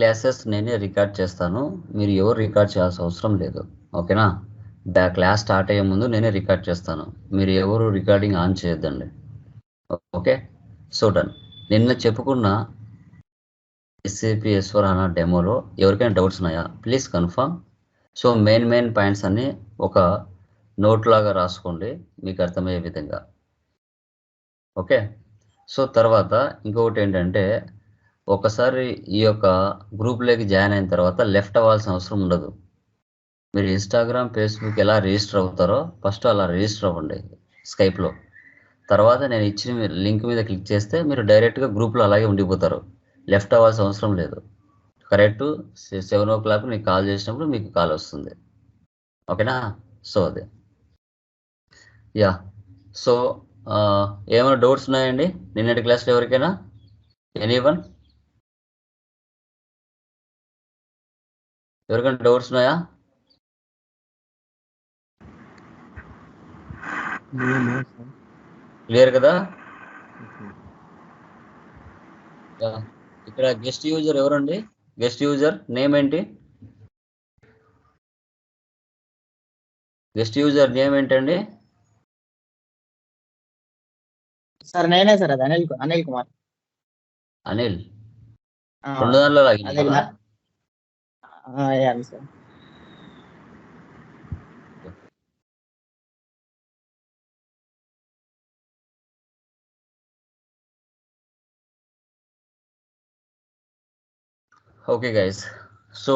Classes నేనే record చేస్తాను. మీరు ఎవరు రికార్డ్ చేయాల్సిన అవసరం లేదు. ఓకేనా? దా క్లాస్ స్టార్ట్ అయ్యే ముందు నేనే రికార్డ్ చేస్తాను. మీరు ఎవరు రికార్డింగ్ ఆన్ చేయొద్దండి. ఓకే? So done. నిన్న చెప్పుకున్న ఎస్ఏపి ఎస్వర్ అన్న డెమోలో ఎవరికైనా డౌట్స్ ఉన్నాయా? Please confirm so main main points అన్ని ఒక నోట్ లాగా రాసుకోండి. మీకు అర్థమయ్యే విధంగా. ఓకే? సో తర్వాత ఇంకొకటి ఏంటంటే ఒకసారి ఈ యొక్క గ్రూప్లోకి జాయిన్ అయిన తర్వాత లెఫ్ట్ అవ్వాల్సిన అవసరం ఉండదు. మీరు ఇన్స్టాగ్రామ్ ఫేస్బుక్ ఎలా రిజిస్టర్ అవుతారో ఫస్ట్ అలా రిజిస్టర్ అవ్వండి స్కైప్లో తర్వాత నేను ఇచ్చిన లింక్ మీద క్లిక్ చేస్తే మీరు డైరెక్ట్గా గ్రూప్లో అలాగే ఉండిపోతారు. లెఫ్ట్ అవ్వాల్సిన అవసరం లేదు. కరెక్ట్ సెవెన్ ఓ క్లాక్ మీకు కాల్ చేసినప్పుడు మీకు కాల్ వస్తుంది. ఓకేనా? సో అదే. యా సో ఏమైనా డౌట్స్ ఉన్నాయండి? నిన్నటి క్లాస్లో ఎవరికైనా? ఎనీ వన్ ఎవరికైనా డౌట్స్ ఉన్నాయా? క్లియర్ కదా. ఇక్కడ గెస్ట్ యూజర్ ఎవరండి? గెస్ట్ యూజర్ నేమ్ ఏంటి? గెస్ట్ యూజర్ నేమ్ ఏంటండి? సార్ నేనే సార్ అది అనిల్ అనిల్ కుమార్. అనిల్. రెండు దానిలో login sir okay guys so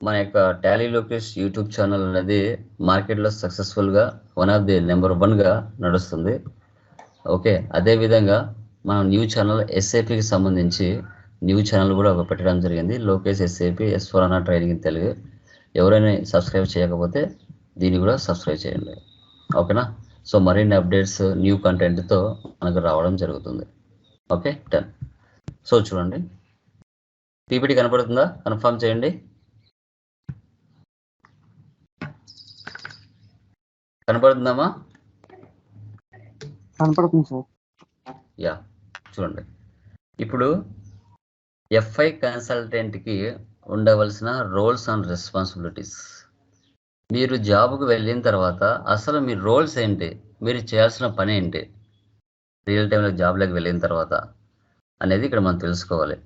మన యొక్క టాలీ లోకేష్ యూట్యూబ్ ఛానల్ అనేది మార్కెట్లో సక్సెస్ఫుల్గా వన్ ఆఫ్ ది నెంబర్ వన్గా నడుస్తుంది. ఓకే అదేవిధంగా మనం న్యూ ఛానల్ ఎస్ఏపికి సంబంధించి న్యూ ఛానల్ కూడా ఒక పెట్టడం జరిగింది. Lokesh SAP S four HANA training Telugu. ఎవరైనా సబ్స్క్రైబ్ చేయకపోతే దీన్ని కూడా సబ్స్క్రైబ్ చేయండి. ఓకేనా? సో మరిన్ని అప్డేట్స్ న్యూ కంటెంట్తో మనకు రావడం జరుగుతుంది. ఓకే? డన్. సో చూడండి. పీపీటీ కనపడుతుందా? కన్ఫర్మ్ చేయండి. కనపడుతుందమ్మా? కనపడుతుంది సార్. యా చూడండి. ఇప్పుడు ఎఫ్ఐ కన్సల్టెంట్కి ఉండవలసిన రోల్స్ అండ్ రెస్పాన్సిబిలిటీస్ మీరు జాబ్కు వెళ్ళిన తర్వాత అసలు మీ రోల్స్ ఏంటి? మీరు చేయాల్సిన పని ఏంటి? రియల్ టైంలో జాబ్లోకి వెళ్ళిన తర్వాత అనేది ఇక్కడ మనం తెలుసుకోవాలి.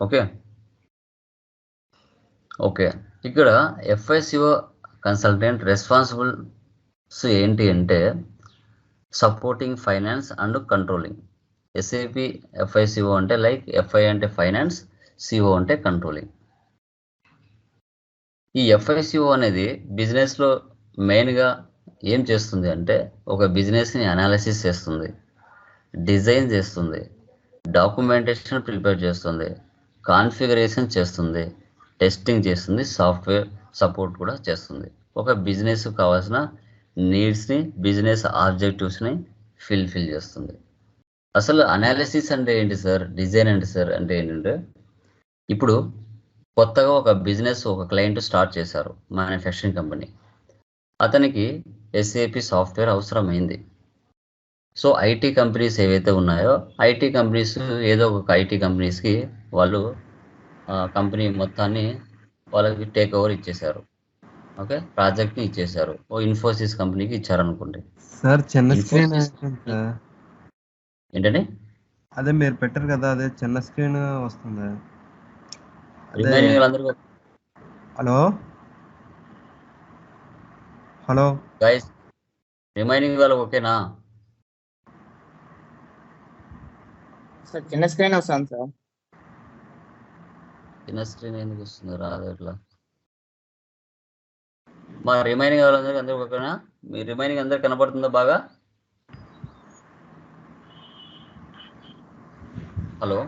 ఓకే ఓకే ఇక్కడ ఎఫ్ఐసిఓ కన్సల్టెంట్ రెస్పాన్సిబుల్స్ ఏంటి అంటే supporting finance and controlling SAP FICO అంటే లైక్ ఎఫ్ఐ అంటే ఫైనాన్స్ సిఓ అంటే కంట్రోలింగ్ ఈ ఎఫ్ఐసిఓ అనేది బిజినెస్లో మెయిన్గా ఏం చేస్తుంది అంటే ఒక బిజినెస్ని అనాలిసిస్ చేస్తుంది డిజైన్ చేస్తుంది డాక్యుమెంటేషన్ ప్రిపేర్ చేస్తుంది కాన్ఫిగరేషన్ చేస్తుంది టెస్టింగ్ చేస్తుంది సాఫ్ట్వేర్ సపోర్ట్ కూడా చేస్తుంది. ఒక బిజినెస్ కావాల్సిన నీడ్స్ని బిజినెస్ ఆబ్జెక్టివ్స్ని ఫిల్ఫిల్ చేస్తుంది. అసలు అనాలిసిస్ అంటే ఏంటి సార్ డిజైన్ అంటే సార్ అంటే ఏంటంటే ఇప్పుడు కొత్తగా ఒక బిజినెస్ ఒక క్లయింట్ స్టార్ట్ చేశారు మ్యానుఫ్యాక్చరింగ్ కంపెనీ అతనికి ఎస్ఏపి సాఫ్ట్వేర్ అవసరమైంది. సో ఐటీ కంపెనీస్ ఏవైతే ఉన్నాయో ఐటీ కంపెనీస్ ఏదో ఒక ఐటీ కంపెనీస్కి వాళ్ళు కంపెనీ మొత్తాన్ని వాళ్ళకి టేక్ ఓవర్ ఇచ్చేశారు. ఓకే ప్రాజెక్ట్ని ఇచ్చేశారు. ఓ ఇన్ఫోసిస్ కంపెనీకి ఇచ్చారనుకోండి. సార్ చిన్న స్క్రీన్ ఏంటండి? అదే మీరు పెట్టారు కదా అదే చిన్న స్క్రీన్ వస్తుంది. హలో? హలో? గైస్ రిమైనింగ్ వాళ్ళకి ఓకేనా? సార్ చిన్న స్క్రీన్ వస్తుంది సార్. చిన్న స్క్రీన్ ఎందుకు వస్తుంది రాదు ఎట్లా? మా రిమైనింగ్ వాళ్ళందరికీ అందరికీ ఓకేనా? మీ రిమైనింగ్ అందరికి కనపడుతుందా బాగా? హలో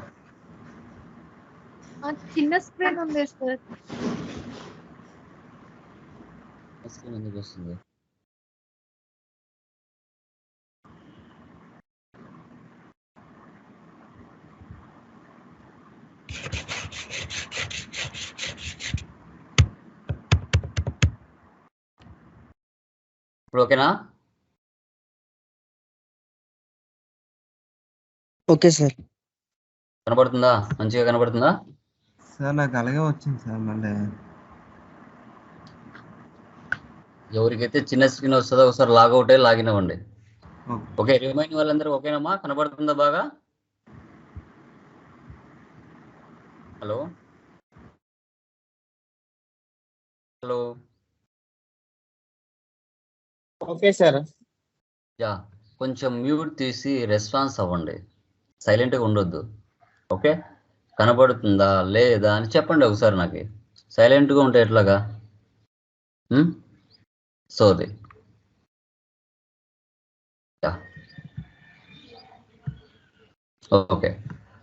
ఆ, చిన్న స్క్రీన్ ఉంది సార్ స్క్రీన్ ఎందుకు వస్తుంది ఇప్పుడు ఓకేనా ఓకే సార్ కనబడుతుందా? మంచిగా కనబడుతుందా? సార్ నాకు అలాగే వచ్చింది సార్ మళ్ళీ. ఎవరికైతే చిన్న స్క్రీన్ వస్తుందో ఒకసారి లాగౌట్ అయ్యి లాగిన్ అవ్వండి. ఓకే. ఓకే రిమైన్ వాళ్ళందరూ ఓకేనమ్మా? కనబడుతుందా బాగా? Hello? Hello? Okay sir. Yeah కొంచెం మ్యూట్ తీసి రెస్పాన్స్ అవ్వండి. సైలెంట్గా ఉండొద్దు. ఓకే? కనబడుతుందా లేదా అని చెప్పండి ఒకసారి నాకు. సైలెంట్గా ఉంటే ఎట్లాగా? సోది. యా. ఓకే.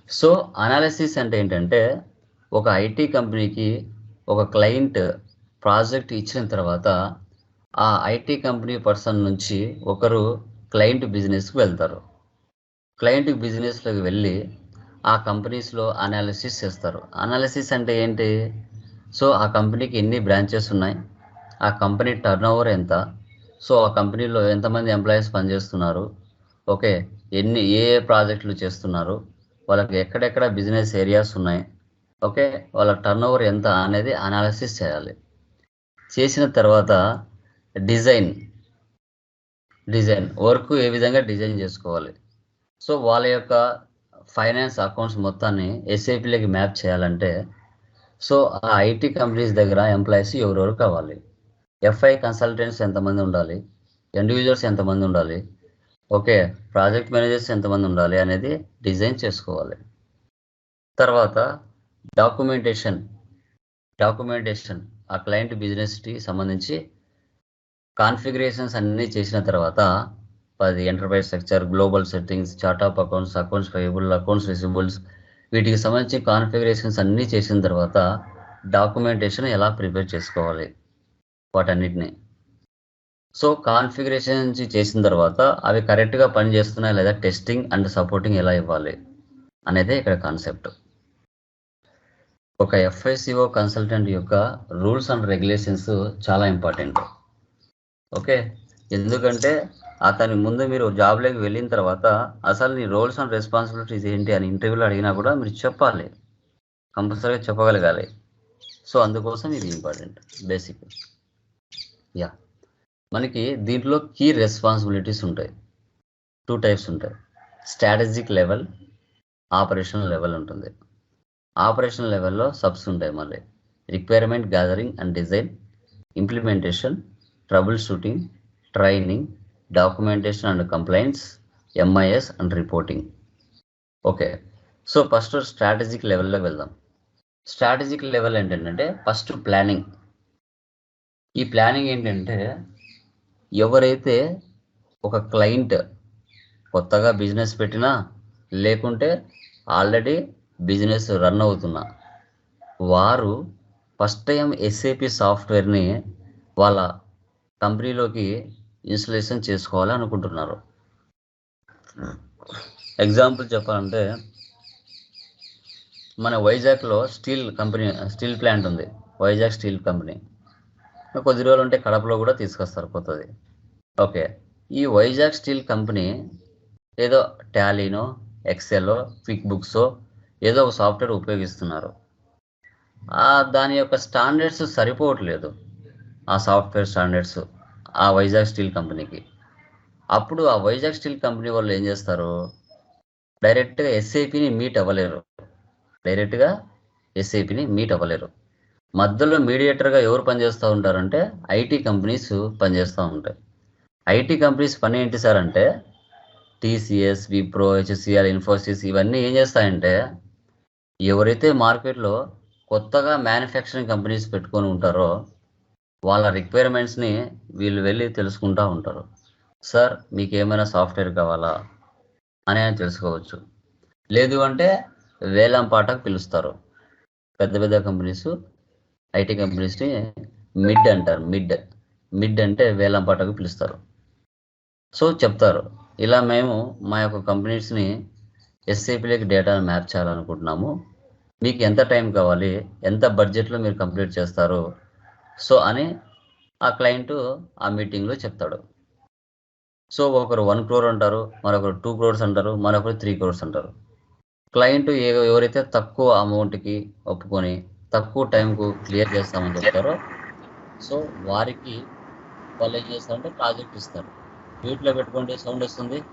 సో అనాలిసిస్ అంటే ఏంటంటే ఒక ఐటీ కంపెనీకి ఒక క్లయింట్ ప్రాజెక్ట్ ఇచ్చిన తర్వాత ఆ ఐటీ కంపెనీ పర్సన్ నుంచి ఒకరు క్లయింట్ బిజినెస్కి వెళ్తారు. క్లయింట్ బిజినెస్లోకి వెళ్ళి ఆ కంపెనీస్లో అనాలిసిస్ చేస్తారు. అనాలిసిస్ అంటే ఏంటి? సో ఆ కంపెనీకి ఎన్ని బ్రాంచెస్ ఉన్నాయి? ఆ కంపెనీ టర్న్ ఓవర్ ఎంత? సో ఆ కంపెనీలో ఎంతమంది ఎంప్లాయీస్ పనిచేస్తున్నారు? ఓకే ఎన్ని ఏ ఏ ప్రాజెక్టులు చేస్తున్నారు? వాళ్ళకి ఎక్కడెక్కడ బిజినెస్ ఏరియాస్ ఉన్నాయి? ఓకే వాళ్ళ టర్న్ ఓవర్ ఎంత అనేది అనాలిసిస్ చేయాలి. చేసిన తర్వాత డిజైన్ డిజైన్ వర్క్ ఏ విధంగా డిజైన్ చేసుకోవాలి? సో వాళ్ళ యొక్క ఫైనాన్స్ అకౌంట్స్ మొత్తాన్ని ఎస్ఐపిలోకి మ్యాప్ చేయాలంటే సో ఆ ఐటీ కంపెనీస్ దగ్గర ఎంప్లాయీస్ ఎవరెవరు కావాలి? ఎఫ్ఐ కన్సల్టెంట్స్ ఎంతమంది ఉండాలి? ఇండివిజువల్స్ ఎంతమంది ఉండాలి? ఓకే ప్రాజెక్ట్ మేనేజర్స్ ఎంతమంది ఉండాలి అనేది డిజైన్ చేసుకోవాలి. తర్వాత డాక్యుమెంటేషన్. డాక్యుమెంటేషన్ ఆ క్లయింట్ బిజినెస్కి సంబంధించి కాన్ఫిగరేషన్స్ అన్నీ చేసిన తర్వాత అది enterprise structure global settings chart of accounts accounts payable accounts receivables వీటికి సంబంధించి కాన్ఫిగరేషన్స్ అన్నీ చేసిన తర్వాత డాక్యుమెంటేషన్ ఎలా ప్రిపేర్ చేసుకోవాలి వాటన్నిటిని. సో కాన్ఫిగరేషన్ చేసిన తర్వాత అవి కరెక్ట్గా పనిచేస్తున్నాయి లేదా టెస్టింగ్ అండ్ సపోర్టింగ్ ఎలా ఇవ్వాలి అనేది ఇక్కడ కాన్సెప్ట్ ఒక ఎఫ్ఐసిఓ కన్సల్టెంట్ యొక్క రూల్స్ అండ్ రెగ్యులేషన్స్ చాలా ఇంపార్టెంట్ ఓకే ఎందుకంటే అతని ముందు మీరు జాబ్లోకి వెళ్ళిన తర్వాత అసలు నీ రోల్స్ అండ్ రెస్పాన్సిబిలిటీస్ ఏంటి అని ఇంటర్వ్యూలో అడిగినా కూడా మీరు చెప్పాలి. కంపల్సరీగా చెప్పగలగాలి. సో అందుకోసం ఇది ఇంపార్టెంట్ బేసిక్ యా మనకి దీంట్లో కీ రెస్పాన్సిబిలిటీస్ ఉంటాయి. టూ టైప్స్ ఉంటాయి. స్ట్రాటజిక్ లెవెల్ ఆపరేషనల్ లెవెల్ ఉంటుంది. ఆపరేషనల్ లెవెల్లో సబ్స్ ఉంటాయి మళ్ళీ. Requirement gathering and design implementation trouble shooting training documentation and complaints MIS and reporting. Okay so first strategic లెవెల్లో వెళ్దాం. స్ట్రాటజిక్ లెవెల్ ఏంటంటే ఫస్ట్ ప్లానింగ్. ఈ ప్లానింగ్ ఏంటంటే ఎవరైతే ఒక క్లయింట్ కొత్తగా బిజినెస్ పెట్టినా లేకుంటే ఆల్రెడీ బిజినెస్ రన్ అవుతున్నా వారు ఫస్ట్ టైం ఎస్ఏపి సాఫ్ట్వేర్ని వాళ్ళ కంపెనీలోకి ఇన్స్టలేషన్ చేసుకోవాలి అనుకుంటున్నారు ఎగ్జాంపుల్ చెప్పాలంటే మన వైజాగ్లో స్టీల్ కంపెనీ స్టీల్ ప్లాంట్ ఉంది. Vizag steel company. కొద్ది రోజులు ఉంటే కడపలో కూడా తీసుకొస్తారు కొత్తది. ఓకే. ఈ వైజాగ్ స్టీల్ కంపెనీ ఏదో టాలీనో ఎక్సెల్లో క్విక్ బుక్సో ఏదో ఒక సాఫ్ట్వేర్ ఉపయోగిస్తున్నారు. ఆ దాని యొక్క స్టాండర్డ్స్ సరిపోవట్లేదు. ఆ సాఫ్ట్వేర్ స్టాండర్డ్స్. ఆ వైజాగ్ స్టీల్ కంపెనీకి. అప్పుడు ఆ వైజాగ్ స్టీల్ కంపెనీ వాళ్ళు ఏం చేస్తారు? డైరెక్ట్గా ఎస్ఐపిని మీట్ అవ్వలేరు. డైరెక్ట్గా ఎస్ఐపిని మీట్ అవ్వలేరు. మధ్యలో మీడియేటర్గా ఎవరు పనిచేస్తూ ఉంటారంటే ఐటీ కంపెనీస్ పనిచేస్తూ ఉంటాయి. ఐటీ కంపెనీస్ పని ఏంటి సార్ అంటే టీసీఎస్ విప్రో హెచ్సిఆర్ ఇన్ఫోసిస్ ఇవన్నీ ఏం చేస్తాయంటే ఎవరైతే మార్కెట్లో కొత్తగా మ్యానుఫ్యాక్చరింగ్ కంపెనీస్ పెట్టుకొని ఉంటారో వాళ్ళ రిక్వైర్మెంట్స్ని వీళ్ళు వెళ్ళి తెలుసుకుంటూ ఉంటారు. సార్ మీకు ఏమైనా సాఫ్ట్వేర్ కావాలా? అని ఆయన తెలుసుకోవచ్చు. లేదు అంటే వేలం పాటకు పిలుస్తారు. పెద్ద పెద్ద కంపెనీస్ ఐటీ కంపెనీస్ని మిడ్ అంటారు మిడ్. మిడ్ అంటే వేలం పాటకు పిలుస్తారు. సో చెప్తారు. ఇలా మేము మా యొక్క కంపెనీస్ని ఎస్ఏపీలోకి డేటాను మ్యాప్ చేయాలనుకుంటున్నాము. మీకు ఎంత టైం కావాలి? ఎంత బడ్జెట్లో మీరు కంప్లీట్ చేస్తారు? సో అని ఆ క్లయింట్ ఆ మీటింగ్లో చెప్తాడు. సో ఒకరు వన్ క్రోర్ అంటారు మరొకరు టూ క్రోర్స్ అంటారు మరొకరు త్రీ క్రోర్స్ అంటారు. క్లయింట్ ఏ- ఎవరైతే తక్కువ అమౌంట్కి ఒప్పుకొని తక్కువ టైంకు క్లియర్ చేస్తామని చెప్తారో సో వారికి వాళ్ళు ఏం చేస్తారంటే ప్రాజెక్ట్ ఇస్తారు. వీటిలో పెట్టుకుంటే సౌండ్ వస్తుంది.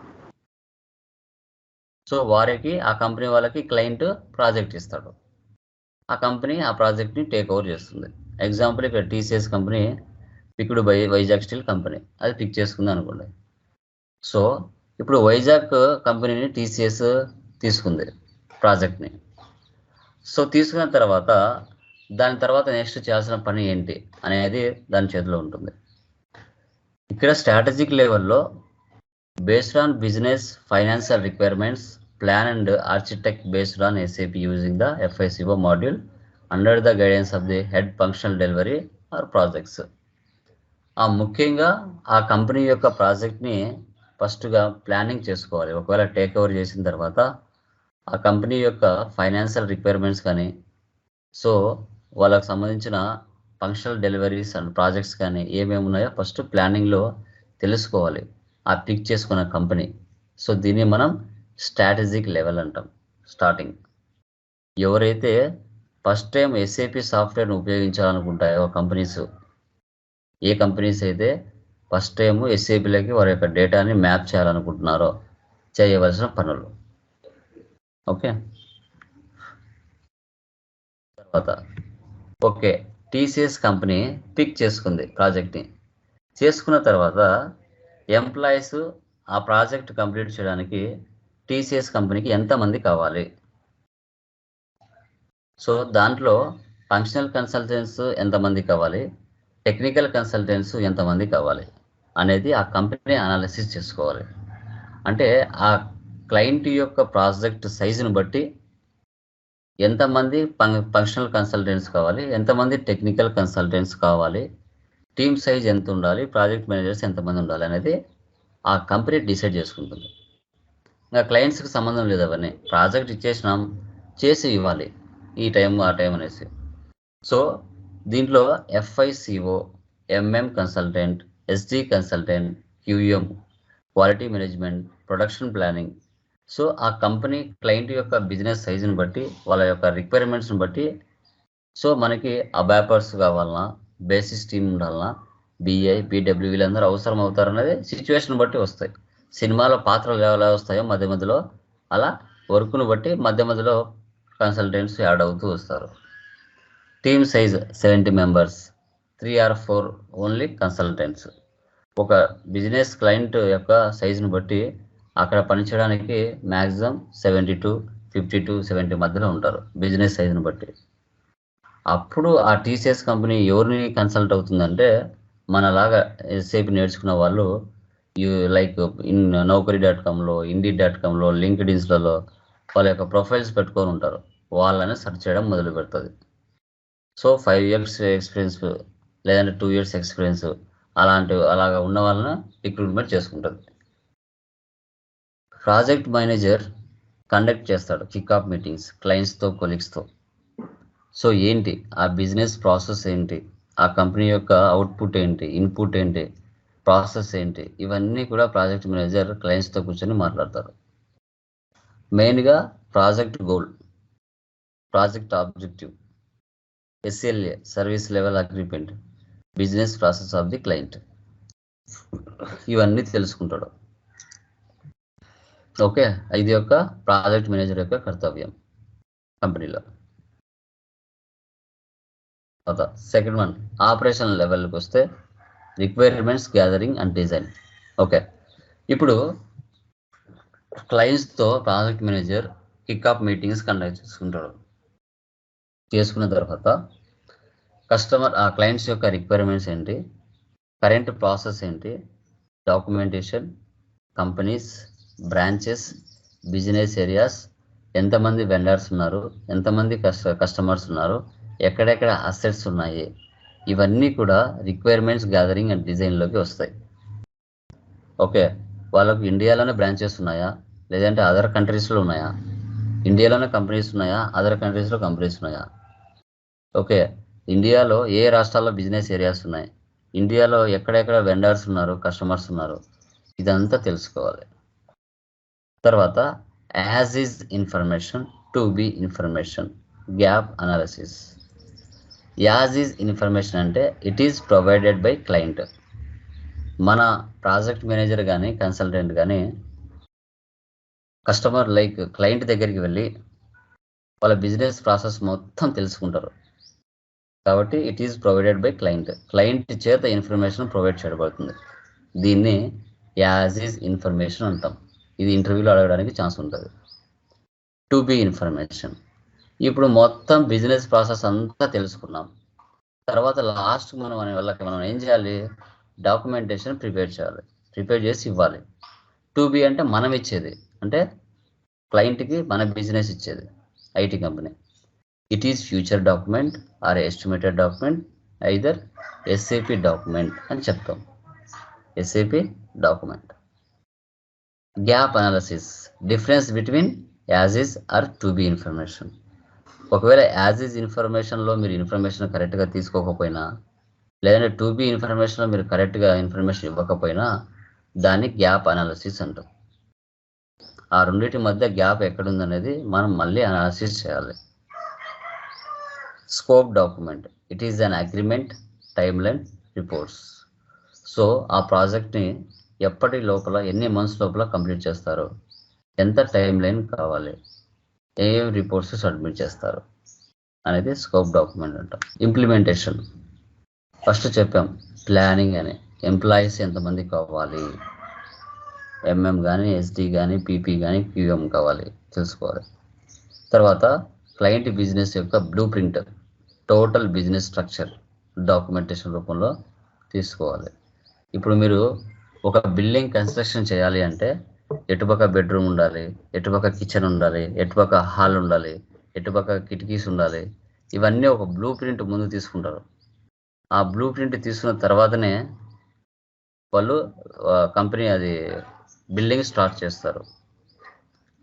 సో వారికి ఆ కంపెనీ వాళ్ళకి క్లయింట్ ప్రాజెక్ట్ ఇస్తాడు. ఆ కంపెనీ ఆ ప్రాజెక్ట్ని టేక్ ఓవర్ చేస్తుంది. ఎగ్జాంపుల్ ఇక్కడ TCS company picked by Vizag steel company అది పిక్ చేసుకుంది అనుకోండి. సో ఇప్పుడు వైజాగ్ కంపెనీని టీసీఎస్ తీసుకుంది ప్రాజెక్ట్ని సో తీసుకున్న తర్వాత దాని తర్వాత నెక్స్ట్ చేయాల్సిన పని ఏంటి అనేది దాని చేతిలో ఉంటుంది. ఇక్కడ స్ట్రాటజిక్ లెవెల్లో based on business financial requirements plan and architect based on SAP using the FICO module under the guidance of the head functional delivery or projects ఆ ముఖ్యంగా ఆ కంపెనీ యొక్క ప్రాజెక్ట్ని ఫస్ట్గా ప్లానింగ్ చేసుకోవాలి. ఒకవేళ టేక్ ఓవర్ చేసిన తర్వాత ఆ కంపెనీ యొక్క ఫైనాన్షియల్ రిక్వైర్మెంట్స్ కానీ సో వాళ్ళకు సంబంధించిన ఫంక్షనల్ డెలివరీస్ అండ్ ప్రాజెక్ట్స్ కానీ ఏమేమి ఉన్నాయో ఫస్ట్ ప్లానింగ్లో తెలుసుకోవాలి. ఆ పిక్ చేసుకున్న కంపెనీ సో దీన్ని మనం స్ట్రాటజిక్ లెవెల్ అంటాం స్టార్టింగ్ ఎవరైతే ఫస్ట్ టైం ఎస్ఏపి సాఫ్ట్వేర్ని ఉపయోగించాలనుకుంటాయో కంపెనీస్. ఏ కంపెనీస్ అయితే ఫస్ట్ టైం ఎస్ఏపిలోకి వారి యొక్క డేటాని మ్యాప్ చేయాలనుకుంటున్నారో చేయవలసిన పనులు. ఓకే? తర్వాత ఓకే టీసీఎస్ కంపెనీ పిక్ చేసుకుంది ప్రాజెక్ట్ని. చేసుకున్న తర్వాత ఎంప్లాయీస్ ఆ ప్రాజెక్ట్ కంప్లీట్ చేయడానికి టీసీఎస్ కంపెనీకి ఎంతమంది కావాలి? సో దాంట్లో ఫంక్షనల్ కన్సల్టెన్స్ ఎంతమంది కావాలి? టెక్నికల్ కన్సల్టెన్స్ ఎంతమంది కావాలి? అనేది ఆ కంపెనీ అనాలిసిస్ చేసుకోవాలి. అంటే ఆ క్లయింట్ యొక్క ప్రాజెక్ట్ సైజుని బట్టి ఎంతమంది ఫంక్షనల్ కన్సల్టెంట్స్ కావాలి? ఎంతమంది టెక్నికల్ కన్సల్టెంట్స్ కావాలి? టీమ్ సైజ్ ఎంత ఉండాలి? ప్రాజెక్ట్ మేనేజర్స్ ఎంతమంది ఉండాలి అనేది ఆ కంపెనీ డిసైడ్ చేసుకుంటుంది. ఇంకా క్లయింట్స్కి సంబంధం లేదు అవన్నీ. ప్రాజెక్ట్ ఇచ్చేసినాం చేసి ఇవ్వాలి. ఈ టైం ఆ టైం అనేసి. సో దీంట్లో FICO MM consultant SD consultant QM quality management production planning so ఆ కంపెనీ క్లయింట్ యొక్క బిజినెస్ సైజుని బట్టి వాళ్ళ యొక్క రిక్వైర్మెంట్స్ని బట్టి సో మనకి అబాపర్స్ కావాలన్నా బేసిస్ టీమ్ ఉండాలన్నా బిఐ బీడబ్ల్యూ వీళ్ళందరూ అవసరం అవుతారనేది సిచ్యువేషన్ బట్టి వస్తాయి. సినిమాలో పాత్రలు ఎలా వస్తాయో మధ్య మధ్యలో అలా వర్క్ను బట్టి మధ్య మధ్యలో కన్సల్టెంట్స్ యాడ్ అవుతూ వస్తారు. Team size seventy members three or four only consultants ఒక బిజినెస్ క్లయింట్ యొక్క సైజుని బట్టి అక్కడ పనిచేయడానికి maximum seventy to fifty to seventy మధ్యలో ఉంటారు బిజినెస్ సైజుని బట్టి. అప్పుడు ఆ టీసీఎస్ కంపెనీ ఎవరిని కన్సల్ట్ అవుతుందంటే మనలాగా ఎస్ఏపి నేర్చుకున్న వాళ్ళు you like in Naukri dot కామ్లో Indeed dot కామ్లో లింక్డ్ ఇన్స్లలో వాళ్ళ యొక్క ప్రొఫైల్స్ పెట్టుకొని ఉంటారు. వాళ్ళని సెర్చ్ చేయడం మొదలు పెడుతుంది. సో ఫైవ్ ఇయర్స్ ఎక్స్పీరియన్స్ లేదంటే టూ ఇయర్స్ ఎక్స్పీరియన్స్ అలాంటి అలాగా ఉన్న వాళ్ళని రిక్రూట్మెంట్ చేసుకుంటుంది. ప్రాజెక్ట్ మేనేజర్ కండక్ట్ చేస్తాడు. కిక్ ఆఫ్ మీటింగ్స్ క్లయింట్స్తో కొలీగ్స్తో సో ఏంటి? ఆ బిజినెస్ ప్రాసెస్ ఏంటి? ఆ కంపెనీ యొక్క అవుట్పుట్ ఏంటి? ఇన్పుట్ ఏంటి? ప్రాసెస్ ఏంటి? ఇవన్నీ కూడా ప్రాజెక్ట్ మేనేజర్ క్లయింట్స్తో కూర్చొని మాట్లాడతారు. మెయిన్గా project goal project objective SLA service level agreement business process of the client. ఇవన్నీ తెలుసుకుంటాడు. ఓకే ఇది యొక్క ప్రాజెక్ట్ మేనేజర్ యొక్క కర్తవ్యం కంపెనీలో. తర్వాత సెకండ్ వన్ ఆపరేషన్ లెవెల్కి వస్తే requirements gathering and design. Okay ఇప్పుడు క్లయింట్స్తో project manager kick off meetings conduct చేసుకుంటాడు. చేసుకున్న తర్వాత కస్టమర్ ఆ క్లయింట్స్ యొక్క రిక్వైర్మెంట్స్ ఏంటి? కరెంట్ ప్రాసెస్ ఏంటి? Documentation companies branches business areas ఎంతమంది వెండర్స్ ఉన్నారు? ఎంతమంది కస్ట కస్టమర్స్ ఉన్నారు? ఎక్కడెక్కడ అసెట్స్ ఉన్నాయి? ఇవన్నీ కూడా రిక్వైర్మెంట్స్ గ్యాదరింగ్ అండ్ డిజైన్లోకి వస్తాయి. ఓకే. వాళ్ళకు ఇండియాలోనే బ్రాంచెస్ ఉన్నాయా? లేదంటే అదర్ కంట్రీస్లో ఉన్నాయా? ఇండియాలోనే కంపెనీస్ ఉన్నాయా? అదర్ కంట్రీస్లో కంపెనీస్ ఉన్నాయా? ఓకే. ఇండియాలో ఏ రాష్ట్రాల్లో బిజినెస్ ఏరియాస్ ఉన్నాయి? ఇండియాలో ఎక్కడెక్కడ వెండర్స్ ఉన్నారు కస్టమర్స్ ఉన్నారు? ఇదంతా తెలుసుకోవాలి. తర్వాత as is information to be information gap analysis. As is information అంటే it is provided by client. మన ప్రాజెక్ట్ మేనేజర్ కానీ కన్సల్టెంట్ కానీ కస్టమర్ లైక్ క్లయింట్ దగ్గరికి వెళ్ళి వాళ్ళ బిజినెస్ ప్రాసెస్ మొత్తం తెలుసుకుంటారు. కాబట్టి it is provided by client client చేత ఇన్ఫర్మేషన్ ప్రొవైడ్ చేయబడుతుంది. దీన్ని యాజ్ ఈజ్ ఇన్ఫర్మేషన్ అంటాం. ఇది ఇంటర్వ్యూలో అడగడానికి ఛాన్స్ ఉంటుంది. టు బి ఇన్ఫర్మేషన్ ఇప్పుడు మొత్తం బిజినెస్ ప్రాసెస్ అంతా తెలుసుకున్నాం. తర్వాత లాస్ట్ మనం మన వాళ్ళకి మనం ఏం చేయాలి? డాక్యుమెంటేషన్ ప్రిపేర్ చేయాలి. ప్రిపేర్ చేసి ఇవ్వాలి. టు బి అంటే మనం ఇచ్చేది. అంటే క్లయింట్కి మన బిజినెస్ ఇచ్చేది. IT company. It is future document or estimated document either SAP document అని చెప్తాం. SAP document. Gap analysis. Difference between as is or to be information. ఒకవేళ యాజ్ ఈజ్ ఇన్ఫర్మేషన్లో మీరు ఇన్ఫర్మేషన్ కరెక్ట్గా తీసుకోకపోయినా లేదంటే టూ బి ఇన్ఫర్మేషన్లో మీరు కరెక్ట్గా ఇన్ఫర్మేషన్ ఇవ్వకపోయినా దాన్ని గ్యాప్ అనాలసిస్ అంటాం. ఆ రెండింటి మధ్య గ్యాప్ ఎక్కడుందనేది మనం మళ్ళీ అనాలిసిస్ చేయాలి. Scope document it is an agreement timeline reports so ఆ ప్రాజెక్ట్ని ఎప్పటి లోపల ఎన్ని మంత్స్ లోపల కంప్లీట్ చేస్తారు ఎంత టైం లైన్ కావాలి ఏం ఏ రిపోర్ట్స్ సబ్మిట్ చేస్తారు అనేది స్కోప్ డాక్యుమెంట్ అంటాం. ఇంప్లిమెంటేషన్ ఫస్ట్ చెప్పాం ప్లానింగ్ అని. ఎంప్లాయీస్ ఎంతమంది కావాలి? ఎంఎం కానీ ఎస్డి కానీ పీపీ కానీ క్యూఎం కావాలి. తెలుసుకోవాలి. తర్వాత క్లయింట్ బిజినెస్ యొక్క blueprint total business structure documentation రూపంలో తీసుకోవాలి. ఇప్పుడు మీరు ఒక బిల్డింగ్ కన్స్ట్రక్షన్ చేయాలి అంటే ఎటుపక్క బెడ్రూమ్ ఉండాలి ఎటుపక్క కిచెన్ ఉండాలి ఎటుపక్క హాల్ ఉండాలి ఎటుపక్క కిటికీస్ ఉండాలి ఇవన్నీ ఒక బ్లూ ప్రింట్ ముందు తీసుకుంటారు. ఆ బ్లూ ప్రింట్ తీసుకున్న తర్వాతనే వాళ్ళు కంపెనీ అది బిల్డింగ్ స్టార్ట్ చేస్తారు.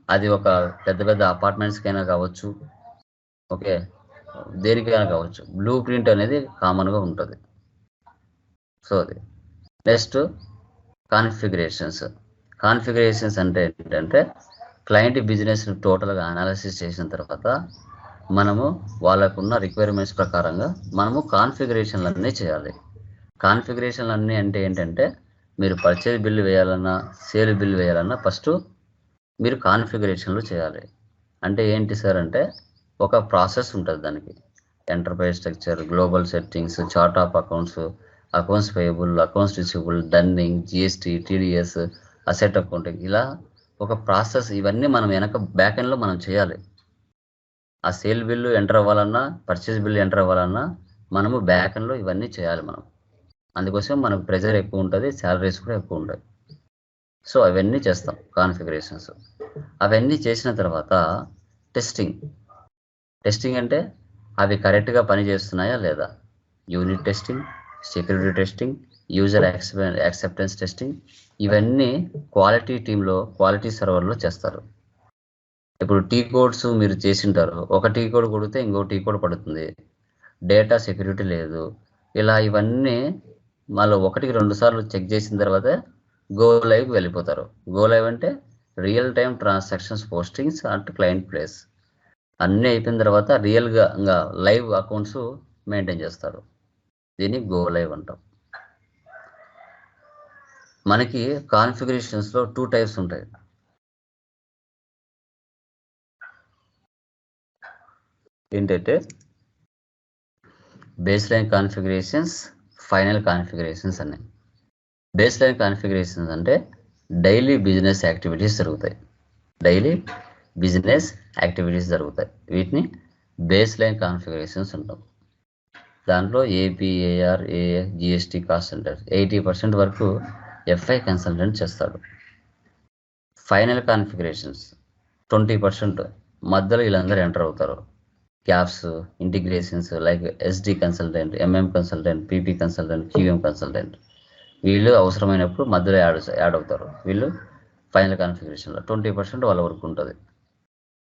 అది ఒక పెద్ద పెద్ద అపార్ట్మెంట్స్కైనా కావచ్చు ఓకే దేనికైనా కావచ్చు. బ్లూ ప్రింట్ అనేది కామన్గా ఉంటుంది. సో అది. Next configurations. కాన్ఫిగరేషన్స్ అంటే ఏంటంటే క్లయింట్ బిజినెస్ టోటల్గా అనాలిసిస్ చేసిన తర్వాత మనము వాళ్ళకున్న రిక్వైర్మెంట్స్ ప్రకారంగా మనము కాన్ఫిగరేషన్లు అన్నీ చేయాలి. కాన్ఫిగరేషన్లు అన్నీ అంటే ఏంటంటే మీరు పర్చేజ్ బిల్లు వేయాలన్నా సేల్ బిల్లు వేయాలన్నా ఫస్ట్ మీరు కాన్ఫిగరేషన్లు చేయాలి. అంటే ఏంటి సార్ అంటే ఒక ప్రాసెస్ ఉంటుంది దానికి. Enterprise structure global settings chart of accounts accounts payable accounts receivable dunning GST TDS asset accounting ఇలా ఒక ప్రాసెస్ ఇవన్నీ మనం వెనక బ్యాక్ ఎండ్లో మనం చేయాలి. ఆ సేల్ బిల్లు ఎంటర్ అవ్వాలన్నా పర్చేస్ బిల్లు ఎంటర్ అవ్వాలన్నా మనము బ్యాక్ ఎండ్లో ఇవన్నీ చేయాలి మనం. అందుకోసం మనకు ప్రెజర్ ఎక్కువ ఉంటుంది శాలరీస్ కూడా ఎక్కువ ఉంటాయి. సో అవన్నీ చేస్తాం కాన్ఫిగరేషన్స్. అవన్నీ చేసిన తర్వాత టెస్టింగ్. టెస్టింగ్ అంటే అవి కరెక్ట్గా పనిచేస్తున్నాయా లేదా? Unit testing security testing user acceptance testing ఇవన్నీ క్వాలిటీ టీంలో క్వాలిటీ సర్వర్లో చేస్తారు. ఇప్పుడు టీ కోడ్స్ మీరు చేసింటారు. ఒక టీ కోడ్ కొడితే ఇంకో టీ కోడ్ పడుతుంది. డేటా సెక్యూరిటీ లేదు. ఇలా ఇవన్నీ మళ్ళీ ఒకటికి రెండు సార్లు చెక్ చేసిన తర్వాత గో లైవ్ వెళ్ళిపోతారు. గో లైవ్ అంటే real time transactions postings and client place. అన్నీ అయిపోయిన తర్వాత రియల్గా ఇంకా లైవ్ అకౌంట్స్ మెయింటైన్ చేస్తారు. దీన్ని గో లైవ్ అంటాం. మనకి కాన్ఫిగరేషన్స్లో టూ టైప్స్ ఉంటాయి. ఏంటంటే baseline configurations final configurations అన్నాయి. బేస్ లైన్ కాన్ఫిగరేషన్స్ అంటే డైలీ బిజినెస్ యాక్టివిటీస్ జరుగుతాయి. డైలీ బిజినెస్ యాక్టివిటీస్ జరుగుతాయి. వీటిని బేస్ లైన్ కాన్ఫిగరేషన్స్ ఉంటాం దాంట్లో APAR AA GST cost center eighty percent వరకు ఎఫ్ఐ కన్సల్టెంట్ చేస్తాడు. ఫైనల్ కాన్ఫిగరేషన్స్ ట్వంటీ పర్సెంట్ మధ్యలో వీళ్ళందరూ ఎంటర్ అవుతారు. Caps integrations like SD consultant MM consultant PP consultant QM consultant వీళ్ళు అవసరమైనప్పుడు మధ్యలో యాడ్ యాడ్ అవుతారు. వీళ్ళు ఫైనల్ కాన్ఫిగరేషన్లో ట్వంటీ పర్సెంట్ వాళ్ళ వరకు ఉంటుంది.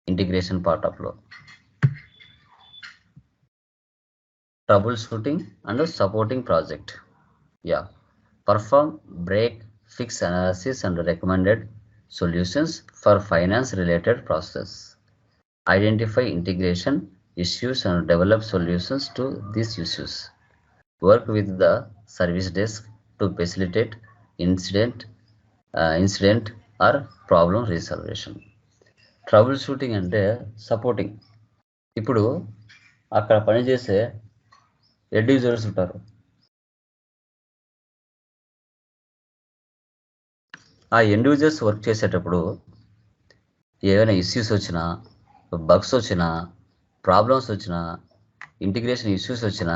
ఇంటిగ్రేషన్ పార్ట్ ఆఫ్లో troubleshooting and supporting project yeah perform break fix analysis and recommended solutions for finance related process identify integration issues and develop solutions to these issues work with the service desk to facilitate incident uh, incident or problem resolution troubleshooting అంటే supporting ఇప్పుడు అక్కడ పనిచేసే head users ఉంటారు ఆ end work చేసేటప్పుడు ఏమైనా issues వచ్చినా bugs వచ్చినా ప్రాబ్లమ్స్ వచ్చినా ఇంటిగ్రేషన్ ఇష్యూస్ వచ్చినా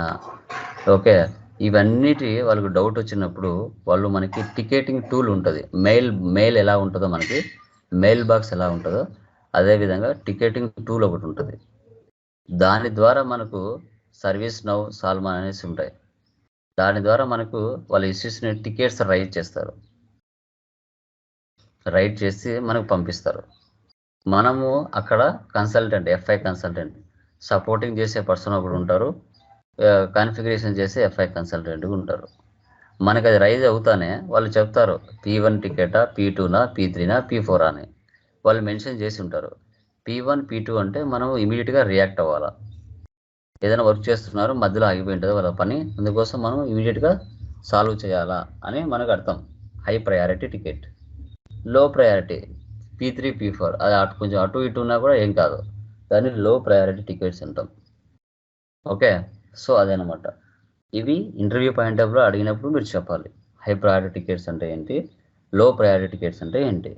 ఓకే ఇవన్నిటి వాళ్ళకు డౌట్ వచ్చినప్పుడు వాళ్ళు మనకి టికెటింగ్ టూల్ ఉంటుంది. మెయిల్ మెయిల్ ఎలా ఉంటుందో మనకి మెయిల్ బాక్స్ ఎలా ఉంటుందో అదేవిధంగా టికెటింగ్ టూల్ ఒకటి ఉంటుంది. దాని ద్వారా మనకు సర్వీస్ నౌ సాల్మాన్ అనేసి ఉంటాయి. దాని ద్వారా మనకు వాళ్ళ ఇష్యూస్ని టికెట్స్ రైట్ చేస్తారు. రైట్ చేసి మనకు పంపిస్తారు. మనము అక్కడ కన్సల్టెంట్ ఎఫ్ఐ కన్సల్టెంట్ సపోర్టింగ్ చేసే పర్సన్ ఒకడు ఉంటారు. కాన్ఫిగరేషన్ చేసే ఎఫ్ఐ కన్సల్టెంట్ ఉంటారు. మనకు అది రైజ్ అవుతానే వాళ్ళు చెప్తారు పీ వన్ టికెటా పీ టూనా పీ త్రీనా పీ ఫోర్ అని. వాళ్ళు మెన్షన్ చేసి ఉంటారు. పీ వన్ పీ టూ అంటే మనం ఇమీడియట్గా రియాక్ట్ అవ్వాలా. ఏదైనా వర్క్ చేస్తున్నారు మధ్యలో ఆగిపోయి ఉంటుంది వాళ్ళ పని అందుకోసం మనం ఇమీడియట్గా సాల్వ్ చేయాలా అని మనకు అర్థం. High priority టికెట్లో priority P three P four అది అటు కొంచెం అటు ఇటు ఉన్నా కూడా ఏం కాదు. దాన్ని లో ప్రయారిటీ టికెట్స్ అంటాం. ఓకే సో అదనమాట. ఇవి ఇంటర్వ్యూ పాయింట్ ఆఫ్లో అడిగినప్పుడు మీరు చెప్పాలి. హై ప్రయారిటీ టికెట్స్ అంటే ఏంటి? లో ప్రయారిటీ టికెట్స్ అంటే ఏంటి?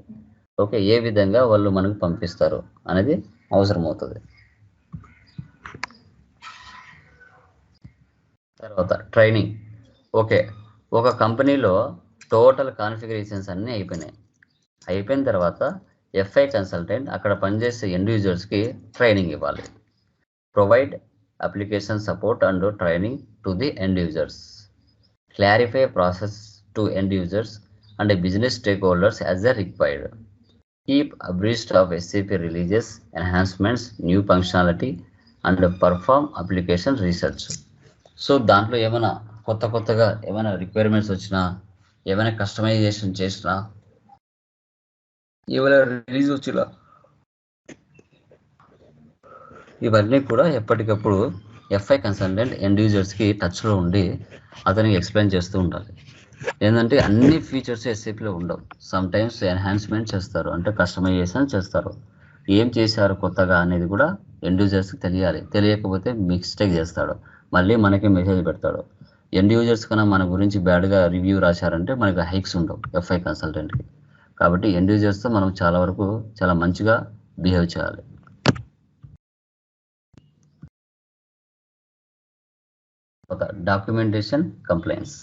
ఓకే ఏ విధంగా వాళ్ళు మనకు పంపిస్తారు అనేది అవసరం అవుతుంది తర్వాత ట్రైనింగ్ ఓకే ఒక కంపెనీలో టోటల్ కాన్ఫిగరేషన్స్ అన్నీ అయిపోయినాయి. అయిపోయిన తర్వాత ఎఫ్ఐ కన్సల్టెంట్ అక్కడ పనిచేసే ఇండివిజువల్స్కి ట్రైనింగ్ ఇవ్వాలి. Provide application support and training to the end users clarify process to end users and business stakeholders as a required keep abreast of SCP releases enhancements new functionality and perform application research so దాంట్లో ఏమైనా కొత్త కొత్తగా ఏమైనా requirements వచ్చినా ఏమైనా customization చేసినా ఏమైనా release వచ్చినా ఇవన్నీ కూడా ఎప్పటికప్పుడు ఎఫ్ఐ కన్సల్టెంట్ ఎండ్ యూజర్స్కి టచ్లో ఉండి అతనికి ఎక్స్ప్లెయిన్ చేస్తూ ఉండాలి. ఏంటంటే అన్ని ఫీచర్స్ ఎస్ఏపీలో ఉండవు. సమ్ టైమ్స్ ఎన్హాన్స్మెంట్ చేస్తారు. అంటే కస్టమైజేషన్ చేస్తారు. ఏం చేశారు కొత్తగా అనేది కూడా ఎండ్ తెలియాలి. తెలియకపోతే మిస్టేక్ చేస్తాడు. మళ్ళీ మనకి మెసేజ్ పెడతాడు. ఎండ్యూజర్స్ కన్నా మన గురించి బ్యాడ్గా రివ్యూ రాశారంటే మనకి హైక్స్ ఉండవు ఎఫ్ఐ కన్సల్టెంట్కి కాబట్టి ఎండ్తో మనం చాలా వరకు చాలా మంచిగా బిహేవ్ చేయాలి. ఒక documentation complaints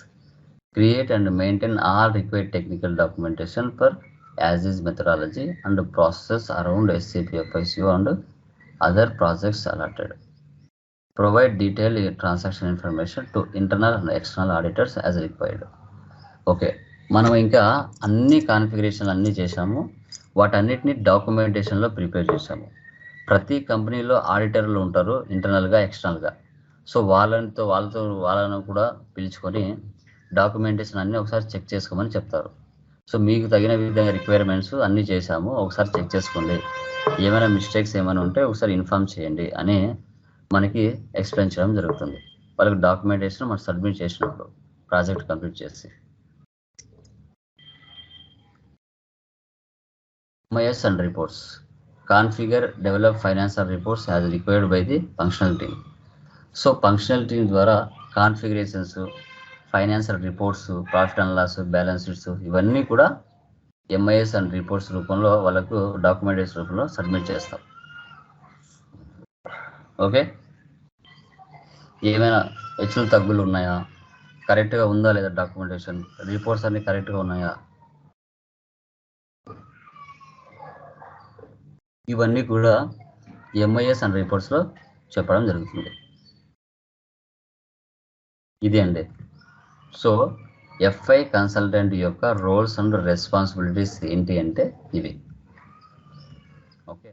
create and maintain all required technical documentation for as is methodology and processes around SCP FICO and other projects allotted provide detail transaction information to internal and external auditors as required okay మనం ఇంకా అన్ని కాన్ఫిగరేషన్లు అన్నీ చేసాము వాటన్నిటిని డాక్యుమెంటేషన్లో prepare చేసాము ప్రతి కంపెనీలో ఆడిటర్లు ఉంటారు ఇంటర్నల్గా ఎక్స్టర్నల్గా సో వాళ్ళతో వాళ్ళతో వాళ్ళను కూడా పిలుచుకొని డాక్యుమెంటేషన్ అన్నీ ఒకసారి చెక్ చేసుకోమని చెప్తారు. సో మీకు తగిన విధంగా రిక్వైర్మెంట్స్ అన్నీ చేశాము. ఒకసారి చెక్ చేసుకోండి. ఏమైనా మిస్టేక్స్ ఏమైనా ఉంటే ఒకసారి ఇన్ఫామ్ చేయండి అని మనకి ఎక్స్ప్లెయిన్ చేయడం జరుగుతుంది. వాళ్ళకి డాక్యుమెంటేషన్ మనం సబ్మిట్ చేసినప్పుడు ప్రాజెక్ట్ కంప్లీట్ చేసి. MIS and reports. Configure, develop financial reports as required by the functional team. So functional team ద్వారా configurations financial reports profit and loss balance sheets ఇవన్నీ కూడా ఎంఐఎస్ అండ్ రిపోర్ట్స్ రూపంలో వాళ్ళకు documentation రూపంలో submit చేస్తాం. Okay ఏమైనా హెచ్చులు తగ్గులు ఉన్నాయా? కరెక్ట్గా ఉందా లేదా డాక్యుమెంటేషన్ రిపోర్ట్స్ అన్ని కరెక్ట్గా ఉన్నాయా? ఇవన్నీ కూడా ఎంఐఎస్ అండ్ రిపోర్ట్స్లో చెప్పడం జరుగుతుంది. ఇది అండి. సో ఎఫ్ఐ కన్సల్టెంట్ యొక్క రోల్స్ అండ్ రెస్పాన్సిబిలిటీస్ ఏంటి అంటే ఇవి. ఓకే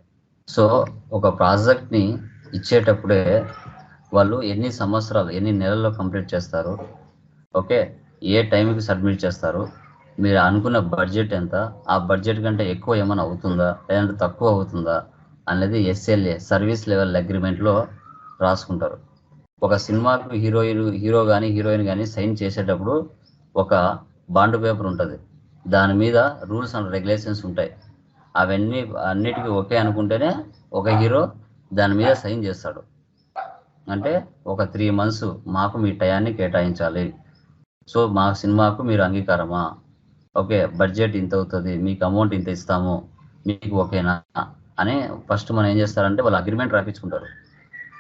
సో ఒక ప్రాజెక్ట్ని ఇచ్చేటప్పుడే వాళ్ళు ఎన్ని సంవత్సరాలు ఎన్ని నెలల్లో కంప్లీట్ చేస్తారు? ఓకే ఏ టైంకి సబ్మిట్ చేస్తారు? మీరు అనుకున్న బడ్జెట్ ఎంత? ఆ బడ్జెట్ కంటే ఎక్కువ ఏమైనా అవుతుందా? లేదంటే తక్కువ అవుతుందా? అనేది ఎస్ఎల్ఏ సర్వీస్ లెవెల్ అగ్రిమెంట్లో రాసుకుంటారు. ఒక సినిమాకు హీరోయిన్ హీరో కానీ హీరోయిన్ కానీ సైన్ చేసేటప్పుడు ఒక బాండ్ పేపర్ ఉంటుంది. దాని మీద రూల్స్ అండ్ రెగ్యులేషన్స్ ఉంటాయి. అవన్నీ అన్నిటికీ ఓకే అనుకుంటేనే ఒక హీరో దాని మీద సైన్ చేస్తాడు. అంటే ఒక త్రీ మంత్స్ మాకు మీ టయాన్ని కేటాయించాలి. సో మా సినిమాకు మీరు అంగీకారమా? ఓకే బడ్జెట్ ఇంత అవుతుంది మీకు అమౌంట్ ఇంత ఇస్తాము మీకు ఓకేనా అని ఫస్ట్ మనం ఏం చేస్తారంటే వాళ్ళు అగ్రిమెంట్ రాపించుకుంటారు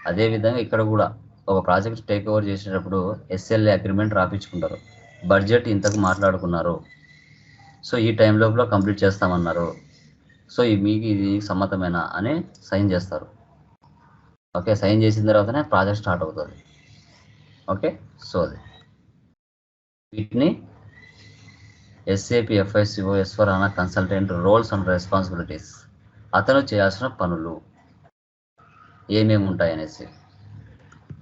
అదే విధంగా ఇక్కడ కూడా ఒక ప్రాజెక్ట్ టేక్ ఓవర్ చేసేటప్పుడు ఎస్ఎల్ఏ అగ్రిమెంట్ రాపించుకుంటారు బడ్జెట్ ఇంతకు మాట్లాడుకున్నారు. సో ఈ టైం లోపల కంప్లీట్ చేస్తామన్నారు. సో ఈ మీకు ఇది సమ్మతమేనా అని సైన్ చేస్తారు. ఓకే సైన్ చేసిన తర్వాతనే ప్రాజెక్ట్ స్టార్ట్ అవుతుంది. ఓకే సో అది. వీటిని ఎస్ఏపి ఎఫ్ఐసిఓ ఎస్వర్ అన్న కన్సల్టెంట్ రోల్స్ అండ్ రెస్పాన్సిబిలిటీస్ అతను చేయాల్సిన పనులు ఏమేమి ఉంటాయనేసి.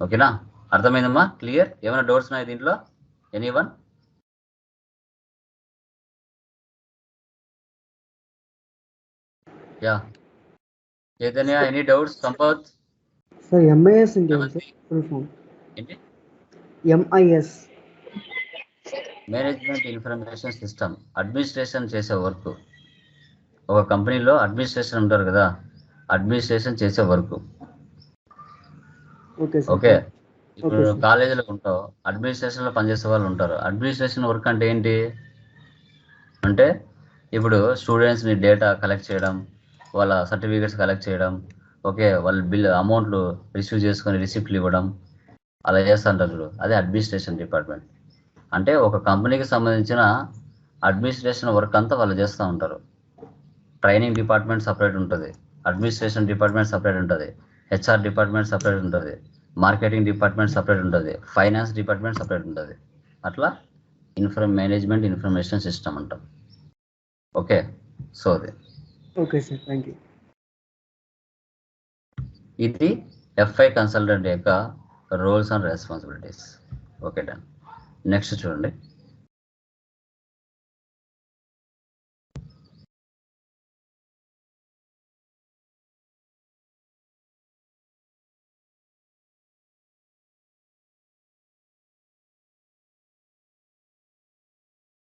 ఓకేనా? అర్థమైందమ్మా? క్లియర్ ఏమైనా డౌట్స్ ఉన్నాయి దీంట్లో? Any one yeah Chaitanya any doubts Sampath sir MIS ఏంటి? MIS management information system administration చేసే వర్క్. ఒక కంపెనీలో అడ్మినిస్ట్రేషన్ ఉంటారు కదా అడ్మినిస్ట్రేషన్ చేసే వర్క్. ఓకే ఇప్పుడు. కాలేజీలో ఉంటావు అడ్మినిస్ట్రేషన్లో పనిచేసే వాళ్ళు ఉంటారు. అడ్మినిస్ట్రేషన్ వర్క్ అంటే ఏంటి? అంటే ఇప్పుడు స్టూడెంట్స్ని డేటా కలెక్ట్ చేయడం వాళ్ళ సర్టిఫికేట్స్ కలెక్ట్ చేయడం ఓకే? వాళ్ళ బిల్ అమౌంట్లు రిసీవ్ చేసుకొని రిసిప్ట్లు ఇవ్వడం అలా చేస్తుంటారు అదే అడ్మినిస్ట్రేషన్ డిపార్ట్మెంట్. అంటే ఒక కంపెనీకి సంబంధించిన అడ్మినిస్ట్రేషన్ వర్క్ అంతా వాళ్ళు చేస్తూ ఉంటారు. ట్రైనింగ్ డిపార్ట్మెంట్ సపరేట్ ఉంటుంది. అడ్మినిస్ట్రేషన్ డిపార్ట్మెంట్ సపరేట్ ఉంటుంది. హెచ్ఆర్ డిపార్ట్మెంట్ సపరేట్ ఉంటుంది. మార్కెటింగ్ డిపార్ట్మెంట్ సపరేట్ ఉంటుంది. ఫైనాన్స్ డిపార్ట్మెంట్ సపరేట్ ఉంటుంది. అట్లా ఇన్ఫర్మ్ మేనేజ్మెంట్ ఇన్ఫర్మేషన్ సిస్టమ్ అంటాం. ఓకే? సో అది. Okay sir. Thank you. ఇది ఎఫ్ఐ కన్సల్టెంట్ యొక్క roles and responsibilities. Okay done. Next చూడండి